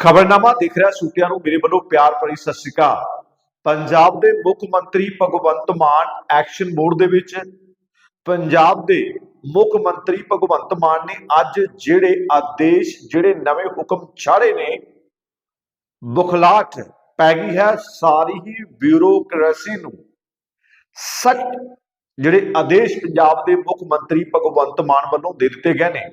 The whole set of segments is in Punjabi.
ਖਬਰਨਾਮਾ ਦੇਖ ਰਿਹਾ ਸੂਟਿਆਂ ਨੂੰ, ਮੇਰੇ ਵੱਲੋਂ ਪਿਆਰ ਭਰੀ ਸਤਿ ਸ਼੍ਰੀ ਅਕਾਲ। ਪੰਜਾਬ ਦੇ ਮੁੱਖ ਮੰਤਰੀ ਭਗਵੰਤ ਮਾਨ ਐਕਸ਼ਨ ਮੋਡ ਦੇ ਵਿੱਚ। ਪੰਜਾਬ ਦੇ ਮੁੱਖ ਮੰਤਰੀ ਭਗਵੰਤ ਮਾਨ ਨੇ ਅੱਜ ਜਿਹੜੇ ਆਦੇਸ਼, ਜਿਹੜੇ ਨਵੇਂ ਹੁਕਮ ਛਾੜੇ ਨੇ, ਬੁਖਲਾਟ ਪੈ ਗਈ ਹੈ ਸਾਰੀ ਹੀ ਬਿਊਰੋਕ੍ਰੇਸੀ ਨੂੰ। ਸਖਤ ਜਿਹੜੇ ਆਦੇਸ਼ ਪੰਜਾਬ ਦੇ ਮੁੱਖ ਮੰਤਰੀ ਭਗਵੰਤ ਮਾਨ ਵੱਲੋਂ ਦੇ ਦਿੱਤੇ ਗਏ ਨੇ।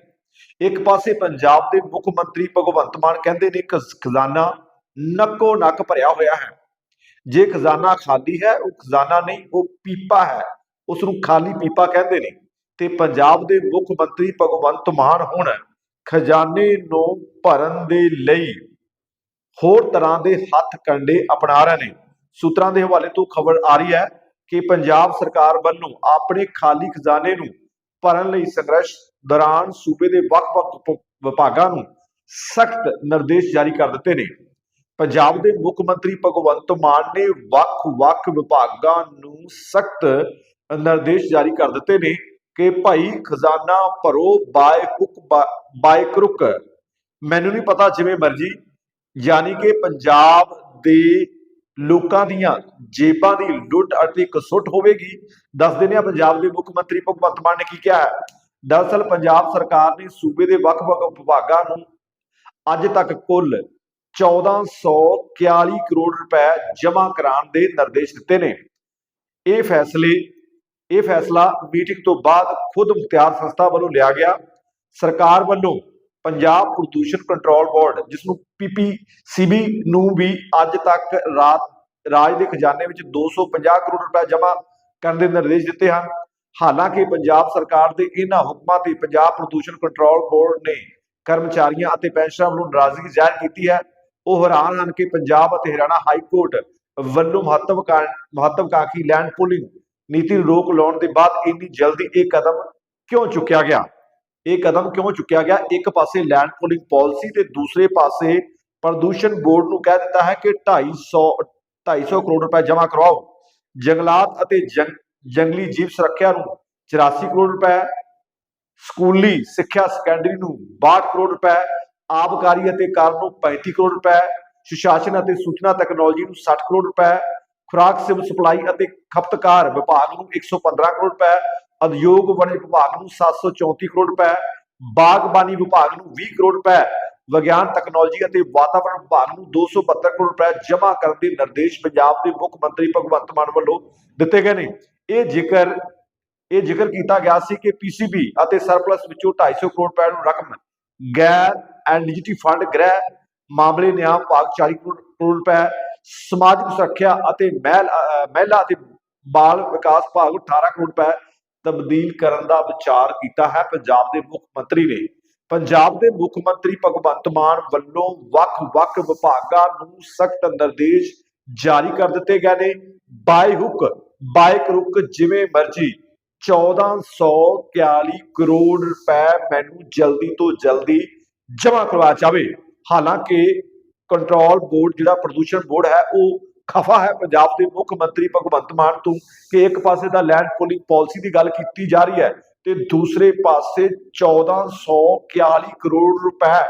ਇੱਕ ਪਾਸੇ ਪੰਜਾਬ ਦੇ ਮੁੱਖ ਮੰਤਰੀ ਭਗਵੰਤ ਮਾਨ ਕਹਿੰਦੇ ਨੇ ਕਿ ਖਜ਼ਾਨਾ ਨੱਕੋ ਨੱਕ ਭਰਿਆ ਹੋਇਆ ਹੈ। ਜੇ ਖਜ਼ਾਨਾ ਖਾਲੀ ਹੈ, ਉਹ ਖਜ਼ਾਨਾ ਨਹੀਂ, ਉਹ ਪੀਪਾ ਹੈ। ਉਸ ਨੂੰ ਖਾਲੀ ਪੀਪਾ ਕਹਿੰਦੇ ਨੇ। ਤੇ ਪੰਜਾਬ ਦੇ ਮੁੱਖ ਮੰਤਰੀ ਭਗਵੰਤ ਮਾਨ ਹੁਣ ਖਜ਼ਾਨੇ ਨੂੰ ਭਰਨ ਦੇ ਲਈ ਹੋਰ ਤਰ੍ਹਾਂ ਦੇ ਹੱਥ ਕੰਡੇ ਅਪਣਾ ਰਹੇ ਨੇ। ਸੂਤਰਾਂ ਦੇ ਹਵਾਲੇ ਤੋਂ ਖਬਰ ਆ ਰਹੀ ਹੈ ਕਿ ਪੰਜਾਬ ਸਰਕਾਰ ਵੱਲੋਂ ਆਪਣੇ ਖਾਲੀ ਖਜ਼ਾਨੇ ਨੂੰ ਭਰਨ ਲਈ ਸੰਘਰਸ਼ ਦੌਰਾਨ ਸੂਬੇ ਦੇ ਵੱਖ-ਵੱਖ ਵਿਭਾਗਾਂ ਨੂੰ ਸਖਤ ਨਿਰਦੇਸ਼ ਜਾਰੀ ਕਰ ਦਿੱਤੇ ਨੇ। ਪੰਜਾਬ ਦੇ ਮੁੱਖ ਮੰਤਰੀ ਭਗਵੰਤ ਮਾਨ ਨੇ ਵੱਖ-ਵੱਖ ਵਿਭਾਗਾਂ ਨੂੰ ਸਖਤ ਨਿਰਦੇਸ਼ ਜਾਰੀ ਕਰ ਦਿੱਤੇ ਨੇ ਕਿ ਭਾਈ ਖਜ਼ਾਨਾ ਭਰੋ ਬਾਏ ਹੁਕ ਬਾਏ ਕਰੁਕ ਮੈਨੂੰ ਨਹੀਂ ਪਤਾ ਜਿਵੇਂ ਮਰਜ਼ੀ, ਯਾਨੀ ਕਿ ਪੰਜਾਬ ਦੇ ਲੋਕਾਂ ਦੀਆਂ ਜੇਬਾਂ ਦੀ ਲੁੱਟ ਅਤੇ ਕਸੁੱਟ ਹੋਵੇਗੀ। ਦੱਸਦੇ ਨੇ ਆ ਪੰਜਾਬ ਦੇ ਮੁੱਖ ਮੰਤਰੀ ਭਗਵੰਤ ਮਾਨ ਨੇ ਕੀ ਕਿਹਾ ਹੈ? ਦਰਅਸਲ, ਪੰਜਾਬ ਸਰਕਾਰ ਨੇ ਸੂਬੇ ਦੇ ਵੱਖ-ਵੱਖ ਵਿਭਾਗਾਂ ਨੂੰ ਅੱਜ ਤੱਕ ਕੁੱਲ 1441 ਕਰੋੜ ਰੁਪਏ ਜਮ੍ਹਾਂ ਕਰਾਉਣ ਦੇ ਨਿਰਦੇਸ਼ ਦਿੱਤੇ ਨੇ। ਇਹ ਫੈਸਲੇ, ਇਹ ਫੈਸਲਾ ਮੀਟਿੰਗ ਤੋਂ ਬਾਅਦ ਖੁਦ ਮੁਖਤਿਆਰ ਸੰਸਥਾ ਵੱਲੋਂ ਲਿਆ ਗਿਆ। ਸਰਕਾਰ ਵੱਲੋਂ ਪੰਜਾਬ ਪ੍ਰਦੂਸ਼ਣ ਕੰਟਰੋਲ ਬੋਰਡ ਜਿਸ ਨੂੰ ਪੀਪੀਸੀਬੀ ਨੂੰ ਵੀ ਅੱਜ ਤੱਕ ਰਾਤ, ਰਾਜ ਦੇ ਖਜ਼ਾਨੇ ਵਿੱਚ 250 ਕਰੋੜ ਰੁਪਏ ਜਮ੍ਹਾਂ ਕਰਨ ਦੇ ਨਿਰਦੇਸ਼ ਦਿੱਤੇ ਹਨ। ਹਾਲਾਂਕਿ ਪੰਜਾਬ ਸਰਕਾਰ ਦੇ ਇਹਨਾਂ ਹੁਕਮਾਂ ਤੇ ਪੰਜਾਬ ਪ੍ਰਦੂਸ਼ਣ ਕੰਟਰੋਲ ਬੋਰਡ ਨੇ ਕਰਮਚਾਰੀਆਂ ਅਤੇ ਪੈਨਸ਼ਨਰਾਂ ਵੱਲੋਂ ਨਾਰਾਜ਼ਗੀ ਜ਼ਾਹਿਰ ਕੀਤੀ ਹੈ। ਉਹ ਹੈਰਾਨ ਹਨ ਕਿ ਪੰਜਾਬ ਅਤੇ ਹਰਿਆਣਾ ਹਾਈ ਕੋਰਟ ਵੱਲੋਂ ਮਹੱਤਵਕਾ- ਮਹੱਤਵਕਾਂਖੀ ਲੈਂਡ ਪੂਲਿੰਗ ਨੀਤੀ ਨੂੰ ਰੋਕ ਲਾਉਣ ਦੇ ਬਾਅਦ ਇੰਨੀ ਜਲਦੀ ਇਹ ਕਦਮ ਕਿਉਂ ਚੁੱਕਿਆ ਗਿਆ? ਇਹ ਕਦਮ ਕਿਉਂ ਚੁੱਕਿਆ ਗਿਆ? ਇੱਕ ਪਾਸੇ ਲੈਂਡ ਪੂਲਿੰਗ ਪਾਲਿਸੀ ਤੇ ਦੂਸਰੇ ਪਾਸੇ ਪ੍ਰਦੂਸ਼ਣ ਬੋਰਡ ਨੂੰ ਕਹਿ ਦਿੱਤਾ ਹੈ ਕਿ 250 250 ਕਰੋੜ ਰੁਪਏ ਜਮ੍ਹਾਂ ਕਰਵਾਓ ਜੰਗਲਾਤ ਅਤੇ ਜੰਗਲੀ ਜੀਵ ਸੁਰੱਖਿਆ ਨੂੰ 84 ਕਰੋੜ ਰੁਪਏ, ਸਕੂਲੀ ਸਿੱਖਿਆ ਸੈਕੰਡਰੀ ਨੂੰ 62 ਕਰੋੜ ਰੁਪਏ, ਆਬਕਾਰੀ ਅਤੇ ਕਰ ਨੂੰ 35 ਕਰੋੜ ਰੁਪਏ, ਸੁਸ਼ਾਸਨ ਅਤੇ ਸੂਚਨਾ ਟੈਕਨੋਲੋਜੀ ਨੂੰ 60 ਕਰੋੜ ਰੁਪਏ, ਖੁਰਾਕ, ਸਿਵਲ ਸਪਲਾਈ ਅਤੇ ਖਪਤਕਾਰ ਵਿਭਾਗ ਨੂੰ 115 ਕਰੋੜ ਰੁਪਏ ਉਦਯੋਗ ਵਣਜ ਵਿਭਾਗ ਨੂੰ 734 ਕਰੋੜ ਰੁਪਏ, ਬਾਗਬਾਨੀ ਵਿਭਾਗ ਨੂੰ 20 ਕਰੋੜ ਰੁਪਏ, ਵਿਗਿਆਨ ਟੈਕਨੋਲੋਜੀ ਅਤੇ ਵਾਤਾਵਰਣ ਵਿਭਾਗ ਨੂੰ 272 ਕਰੋੜ ਰੁਪਏ ਜਮ੍ਹਾਂ ਕਰਨ ਦੇ ਨਿਰਦੇਸ਼ ਪੰਜਾਬ ਦੇ ਮੁੱਖ ਮੰਤਰੀ ਭਗਵੰਤ ਮਾਨ ਵੱਲੋਂ ਦਿੱਤੇ ਗਏ ਨੇ। ਇਹ ਜ਼ਿਕਰ ਇਹ ਜ਼ਿਕਰ ਕੀਤਾ ਗਿਆ ਸੀ ਕਿ ਪੀਸੀਬੀ ਅਤੇ ਸਰਪਲਸ ਵਿੱਚੋਂ 250 ਕਰੋੜ ਰੁਪਏ ਨੂੰ ਰਕਮ ਗੈਰ ਐਨਡੀਜੀਟੀ ਫੰਡ ਗ੍ਰਹਿ ਮਾਮਲੇ ਨਿਆਂ ਵਿਭਾਗ 40 ਕਰੋੜ ਕਰੋੜ ਰੁਪਏ, ਸਮਾਜਿਕ ਸੁਰੱਖਿਆ ਅਤੇ ਮਹਿਲ, ਅਹ ਮਹਿਲਾ ਅਤੇ ਬਾਲ ਵਿਕਾਸ ਵਿਭਾਗ ਨੂੰ 18 ਕਰੋੜ ਰੁਪਏ ਤਬਦੀਲ ਕਰਨ ਦਾ ਵਿਚਾਰ ਕੀਤਾ ਹੈ। ਪੰਜਾਬ ਦੇ ਮੁੱਖ ਮੰਤਰੀ ਨੇ ਪੰਜਾਬ ਦੇ ਮੁੱਖ ਮੰਤਰੀ ਭਗਵੰਤ ਮਾਨ ਵੱਲੋਂ ਵੱਖ-ਵੱਖ ਵਿਭਾਗਾਂ ਨੂੰ ਸਖਤ ਨਿਰਦੇਸ਼ ਜਾਰੀ ਕਰ ਦਿੱਤੇ ਗਏ ਨੇ। ਬਾਈ ਹੁਕ ਬਾਈ ਕਰੁਕ ਜਿਵੇਂ ਮਰਜ਼ੀ 1441 ਕਰੋੜ ਰੁਪਏ ਮੈਨੂੰ ਜਲਦੀ ਤੋਂ ਜਲਦੀ ਜਮ੍ਹਾਂ ਕਰਵਾ ਜਾਵੇ ਹਾਲਾਂਕਿ ਕੰਟਰੋਲ ਬੋਰਡ ਜਿਹੜਾ ਪ੍ਰਦੂਸ਼ਣ ਬੋਰਡ ਹੈ, ਉਹ ਖਫਾ ਹੈ ਪੰਜਾਬ ਦੇ ਮੁੱਖ ਮੰਤਰੀ ਭਗਵੰਤ ਮਾਨ ਤੋਂ ਕਿ ਇੱਕ ਪਾਸੇ ਦਾ ਲੈਂਡ ਪੂਲਿੰਗ ਪਾਲਿਸੀ ਦੀ ਗੱਲ ਕੀਤੀ ਜਾ ਰਹੀ ਹੈ ਤੇ ਦੂਸਰੇ ਪਾਸੇ 1441 ਕਰੋੜ ਰੁਪਏ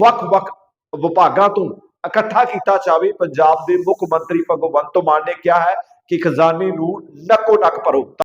ਵੱਖ-ਵੱਖ ਵਿਭਾਗਾਂ ਤੋਂ ਇਕੱਠਾ ਕੀਤਾ ਜਾਵੇ। ਪੰਜਾਬ ਦੇ ਮੁੱਖ ਮੰਤਰੀ ਭਗਵੰਤ ਮਾਨ ਨੇ ਕਿਹਾ ਹੈ ਕਿ ਖਜ਼ਾਨੇ ਨੂੰ ਨੱਕੋ ਨੱਕ ਭਰੋ।